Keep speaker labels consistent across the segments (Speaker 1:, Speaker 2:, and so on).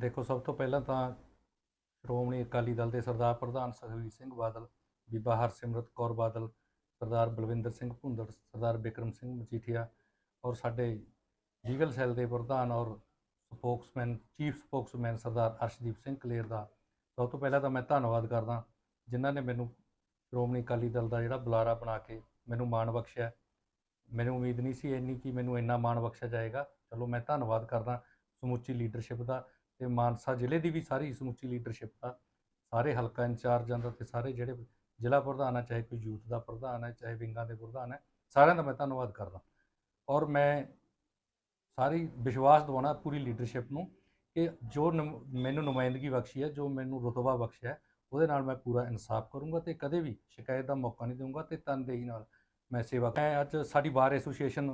Speaker 1: ਦੇਖੋ, ਸਭ ਤੋਂ ਪਹਿਲਾਂ ਤਾਂ ਸ਼੍ਰੋਮਣੀ ਅਕਾਲੀ ਦਲ ਦੇ ਸਰਦਾਰ ਪ੍ਰਧਾਨ ਸੁਖਬੀਰ ਸਿੰਘ ਬਾਦਲ, ਬੀਬਾ ਹਰਸਿਮਰਤ ਕੌਰ ਬਾਦਲ, ਸਰਦਾਰ ਬਲਵਿੰਦਰ ਸਿੰਘ ਭੁੰਦੜ, ਸਰਦਾਰ ਬਿਕਰਮ ਸਿੰਘ ਮਜੀਠੀਆ ਔਰ ਸਾਡੇ ਲੀਗਲ ਸੈੱਲ ਦੇ ਪ੍ਰਧਾਨ ਔਰ spokesman, chief spokesman Sardar Arshdeep Singh Kaler ਦਾ ਸਭ ਤੋਂ ਪਹਿਲਾਂ ਤਾਂ ਮੈਂ ਧੰਨਵਾਦ ਕਰਦਾ ਜਿਨ੍ਹਾਂ ਨੇ ਮੈਨੂੰ ਸ਼੍ਰੋਮਣੀ ਅਕਾਲੀ ਦਲ ਦਾ ਜਿਹੜਾ ਬੁਲਾਰਾ ਬਣਾ ਕੇ ਮੈਨੂੰ ਮਾਣ ਬਖਸ਼ਿਆ। ਮੈਨੂੰ ਉਮੀਦ ਨਹੀਂ ਸੀ ਇੰਨੀ ਕਿ ਮੈਨੂੰ ਇੰਨਾ ਮਾਣ ਬਖਸ਼ਿਆ ਜਾਏਗਾ। ਚਲੋ, ਮੈਂ ਧੰਨਵਾਦ ਕਰਦਾ ਸਮੁੱਚੀ ਲੀਡਰਸ਼ਿਪ ਦਾ ਤੇ ਮਾਨਸਾ ਜ਼ਿਲ੍ਹੇ ਦੀ ਵੀ ਸਾਰੀ ਸਮੁੱਚੀ ਲੀਡਰਸ਼ਿਪ ਦਾ, ਸਾਰੇ ਹਲਕਾ ਇੰਚਾਰਜਾਂ ਦਾ ਤੇ ਸਾਰੇ ਜਿਹੜੇ ਜ਼ਿਲ੍ਹਾ ਪ੍ਰਧਾਨ ਆ, ਚਾਹੇ ਕੋਈ ਯੂਥ ਦਾ ਪ੍ਰਧਾਨ ਹੈ ਚਾਹੇ ਵਿੰਗਾਂ ਦੇ ਪ੍ਰਧਾਨ ਹੈ ਸਾਰਿਆਂ ਦਾ ਮੈਂ ਧੰਨਵਾਦ ਕਰਦਾ। ਔਰ ਮੈਂ ਸਾਰੀ ਵਿਸ਼ਵਾਸ ਦਿਵਾਉਣਾ ਪੂਰੀ ਲੀਡਰਸ਼ਿਪ ਨੂੰ ਕਿ ਜੋ ਨੁਮ- ਮੈਨੂੰ ਨੁਮਾਇੰਦਗੀ ਬਖਸ਼ੀ ਹੈ, ਜੋ ਮੈਨੂੰ ਰੁਤਬਾ ਬਖਸ਼ਿਆ ਉਹਦੇ ਨਾਲ ਮੈਂ ਪੂਰਾ ਇਨਸਾਫ ਕਰੂੰਗਾ ਤੇ ਕਦੇ ਵੀ ਸ਼ਿਕਾਇਤ ਦਾ ਮੌਕਾ ਨਹੀਂ ਦਊਂਗਾ ਤੇ ਤਨਦੇਹੀ ਨਾਲ ਮੈਂ ਸੇਵਾ ਮੈਂ ਅੱਜ ਸਾਡੀ ਬਾਰ ਐਸੋਸੀਏਸ਼ਨ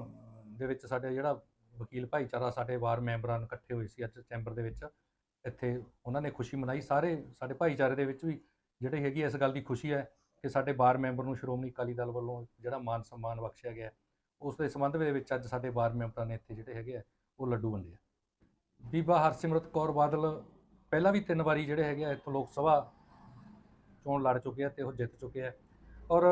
Speaker 1: ਦੇ ਵਿੱਚ ਸਾਡਾ ਜਿਹੜਾ ਵਕੀਲ ਭਾਈਚਾਰਾ ਸਾਡੇ ਬਾਰ ਮੈਂਬਰਾਂ ਨੂੰ ਇਕੱਠੇ ਹੋਏ ਸੀ ਅੱਜ ਚੈਂਬਰ ਦੇ ਵਿੱਚ। ਇੱਥੇ ਉਹਨਾਂ ਨੇ ਖੁਸ਼ੀ ਮਨਾਈ। ਸਾਰੇ ਸਾਡੇ ਭਾਈਚਾਰੇ ਦੇ ਵਿੱਚ ਵੀ ਜਿਹੜੇ ਹੈਗੀ ਇਸ ਗੱਲ ਦੀ ਖੁਸ਼ੀ ਹੈ ਕਿ ਸਾਡੇ ਬਾਰ ਮੈਂਬਰ ਨੂੰ ਸ਼੍ਰੋਮਣੀ ਅਕਾਲੀ ਦਲ ਵੱਲੋਂ ਜਿਹੜਾ ਮਾਨ ਸਨਮਾਨ ਬਖਸ਼ਿਆ ਗਿਆ ਉਸ ਦੇ ਸੰਬੰਧ ਦੇ ਵਿੱਚ ਅੱਜ ਸਾਡੇ ਬਾਰ ਮੈਂਬਰਾਂ ਨੇ ਇੱਥੇ ਜਿਹੜੇ ਹੈਗੇ ਆ, ਉਹ ਲੱਡੂ ਵੰਡੇ ਆ। ਬੀਬਾ ਹਰਸਿਮਰਤ ਕੌਰ ਬਾਦਲ ਪਹਿਲਾਂ ਵੀ ਤਿੰਨ ਵਾਰੀ ਜਿਹੜੇ ਹੈਗੇ ਆ ਇੱਥੋਂ ਲੋਕ ਸਭਾ ਚੋਣ ਲੜ ਚੁੱਕੇ ਆ ਤੇ ਉਹ ਜਿੱਤ ਚੁੱਕੇ ਆ। ਔਰ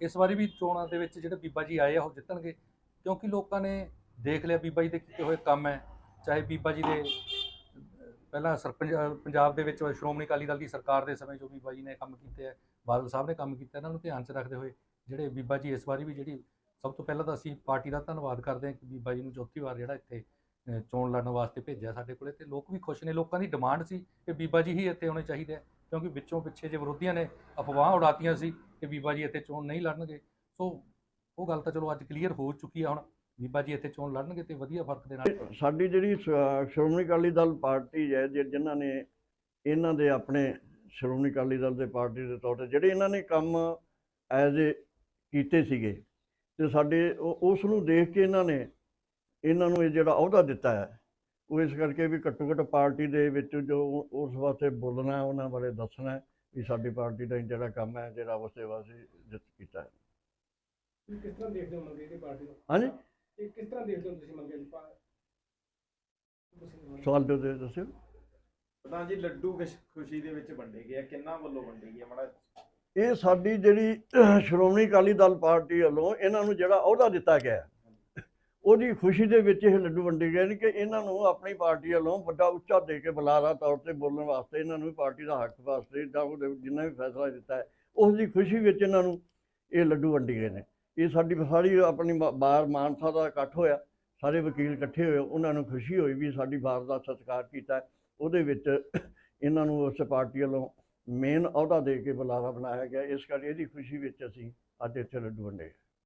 Speaker 1: ਇਸ ਵਾਰੀ ਵੀ ਚੋਣਾਂ ਦੇ ਵਿੱਚ ਜਿਹੜੇ ਬੀਬਾ ਜੀ ਆਏ ਆ, ਉਹ ਜਿੱਤਣਗੇ ਕਿਉਂਕਿ ਲੋਕਾਂ ਨੇ ਦੇਖ ਲਿਆ ਬੀਬਾ ਜੀ ਦੇ ਕੀਤੇ ਹੋਏ ਕੰਮ ਹੈ, ਚਾਹੇ ਬੀਬਾ ਜੀ ਦੇ, ਪਹਿਲਾਂ ਸਰਪੰਚ, ਪੰਜਾਬ ਦੇ ਵਿੱਚ ਸ਼੍ਰੋਮਣੀ ਅਕਾਲੀ ਦਲ ਦੀ ਸਰਕਾਰ ਦੇ ਸਮੇਂ ਜੋ ਬੀਬਾ ਜੀ ਨੇ ਕੰਮ ਕੀਤੇ ਹੈ, ਬਾਦਲ ਸਾਹਿਬ ਨੇ ਕੰਮ ਕੀਤਾ, ਇਹਨਾਂ ਨੂੰ ਧਿਆਨ 'ਚ ਰੱਖਦੇ ਹੋਏ ਜਿਹੜੇ ਬੀਬਾ ਜੀ ਇਸ ਵਾਰੀ ਵੀ ਜਿਹੜੀ ਸਭ ਤੋਂ ਪਹਿਲਾਂ ਤਾਂ ਅਸੀਂ ਪਾਰਟੀ ਦਾ ਧੰਨਵਾਦ ਕਰਦੇ ਹਾਂ ਕਿ ਬੀਬਾ ਜੀ ਨੂੰ ਚੌਥੀ ਵਾਰ ਜਿਹੜਾ ਇੱਥੇ ਚੋਣ ਲੜਨ ਵਾਸਤੇ ਭੇਜਿਆ ਸਾਡੇ ਕੋਲੇ ਤੇ ਲੋਕ ਵੀ ਖੁਸ਼ ਨੇ, ਲੋਕਾਂ ਦੀ ਡਿਮਾਂਡ ਸੀ ਕਿ ਬੀਬਾ ਜੀ ਹੀ ਇੱਥੇ ਹੋਣੇ ਚਾਹੀਦੇ ਆ ਕਿਉਂਕਿ ਵਿੱਚੋਂ ਪਿੱਛੇ ਜੇ ਵਿਰੋਧੀਆਂ ਨੇ ਅਫਵਾਹ ਉਡਾਤੀਆਂ ਸੀ ਕਿ ਬੀਬਾ ਜੀ ਇੱਥੇ ਚੋਣ ਨਹੀਂ ਲੜਨਗੇ, ਸੋ ਉਹ ਗੱਲ ਤਾਂ ਚਲੋ ਅੱਜ ਕਲੀਅਰ ਹੋ ਚੁੱਕੀ ਆ ਹੁਣ ਬੀਬਾ ਜੀ ਇੱਥੇ ਚੋਣ ਲੜਨਗੇ ਤੇ ਵਧੀਆ ਫ਼ਰਕ ਦੇ ਨਾਲ
Speaker 2: ਸਾਡੀ ਜਿਹੜੀ ਸ- ਸ਼੍ਰੋਮਣੀ ਅਕਾਲੀ ਦਲ ਪਾਰਟੀ ਹੈ ਜਿ- ਜਿਨ੍ਹਾਂ ਨੇ ਇਹਨਾਂ ਦੇ ਆਪਣੇ ਸ਼੍ਰੋਮਣੀ ਅਕਾਲੀ ਦਲ ਦੇ ਪਾਰਟੀ ਦੇ ਤੌਰ ਤੇ ਜਿਹੜੇ ਇਹਨਾਂ ਨੇ ਕੰਮ ਐਜ਼ ਏ ਕੀਤੇ ਸੀਗੇ ਤੇ ਸਾਡੇ ਉਹ- ਉਸ ਨੂੰ ਦੇਖ ਕੇ ਇਹਨਾਂ ਨੇ ਇਹਨਾਂ ਨੂੰ ਇਹ ਜਿਹੜਾ ਅਹੁਦਾ ਦਿੱਤਾ ਹੈ ਉਹ ਇਸ ਕਰਕੇ ਵੀ ਘੱਟੋ ਘੱਟ ਪਾਰਟੀ ਦੇ ਵਿੱਚ ਜੋ ਉਸ ਵਾਸਤੇ ਬੋਲਣਾ ਹੈ, ਉਹਨਾਂ ਬਾਰੇ ਦੱਸਣਾ ਹੈ ਵੀ ਸਾਡੀ ਪਾਰਟੀ ਦਾ ਜਿਹੜਾ ਕੰਮ ਹੈ ਜਿਹੜਾ ਉਸੇ ਵਾਸਤੇ ਜਿੱਤ ਕੀਤਾ ਹੈ।
Speaker 3: ਕਿਸ ਤਰ੍ਹਾਂ ਦੇਖਦੇ ਹੋ ਮੰਗੇ ਦੀ ਪਾਰਟੀ ਨੂੰ?
Speaker 2: ਹਾਂਜੀ?
Speaker 3: ਇਹ ਕਿਸ ਤਰ੍ਹਾਂ ਦੇਖਦੇ ਹੋ ਤੁਸੀਂ ਮੰਗੇ ਦੀ ਪਾਰਟੀ
Speaker 2: ਸਵਾਲ ਦਿਓ ਦੇ ਦੱਸਿਓ।
Speaker 4: ਪ੍ਰਧਾਨ ਜੀ ਲੱਡੂ ਕਿਸ ਖੁਸ਼ੀ ਦੇ ਵਿੱਚ ਵੰਡੇ ਗਏ ਆ ਕਿੰਨਾ ਵੱਲੋਂ ਵੰਡੇ ਗਏ ਮਾੜਾ
Speaker 2: ਇਹ ਸਾਡੀ ਜਿਹੜੀ ਸ਼੍ਰੋਮਣੀ ਅਕਾਲੀ ਦਲ ਪਾਰਟੀ ਵੱਲੋਂ ਇਹਨਾਂ ਨੂੰ ਜਿਹੜਾ ਅਹੁਦਾ ਦਿੱਤਾ ਗਿਆ। ਹੈ, ਉਹਦੀ ਖੁਸ਼ੀ ਦੇ ਵਿੱਚ ਇਹ ਲੱਡੂ ਵੰਡੇ ਗਏ ਨੇ ਕਿ ਇਹਨਾਂ ਨੂੰ ਆਪਣੀ ਪਾਰਟੀ ਵੱਲੋਂ ਵੱਡਾ ਉੱਚਾ ਦੇ ਕੇ ਬੁਲਾਰਾ ਤੌਰ ਤੇ ਬੋਲਣ ਵਾਸਤੇ ਇਹਨਾਂ ਨੂੰ ਵੀ ਪਾਰਟੀ ਦਾ ਹੱਕ ਵਾਸਤੇ ਜਾਂ ਉਹਦੇ ਜਿੰਨਾ ਵੀ ਫੈਸਲਾ ਦਿੱਤਾ ਹੈ ਉਸ ਦੀ ਖੁਸ਼ੀ ਵਿੱਚ ਇਹਨਾਂ ਨੂੰ ਇਹ ਲੱਡੂ ਵੰਡੇ ਗਏ ਨੇ। ਇਹ ਸਾਡੀ ਸਾਰੀ ਆਪਣੀ ਬ- ਬਾਰ ਮਾਨਸਾ ਦਾ ਇਕੱਠ ਹੋਇਆ, ਸਾਰੇ ਵਕੀਲ ਇਕੱਠੇ ਹੋਏ, ਉਹਨਾਂ ਨੂੰ ਖੁਸ਼ੀ ਹੋਈ ਵੀ ਸਾਡੀ ਬਾਰ ਦਾ ਸਤਿਕਾਰ ਕੀਤਾ। ਉਹਦੇ ਵਿੱਚ ਇਹਨਾਂ ਨੂੰ ਉਸ ਪਾਰਟੀ ਵੱਲੋਂ ਮੇਨ ਅਹੁਦਾ ਦੇ ਕੇ ਬੁਲਾਰਾ ਬਣਾਇਆ ਗਿਆ। ਇਸ ਕਰਕੇ ਇਹਦੀ ਖੁਸ਼ੀ ਵਿੱਚ ਅਸੀਂ ਅੱਜ ਇੱਥੇ ਲੱਡੂ ਵੰਡੇ।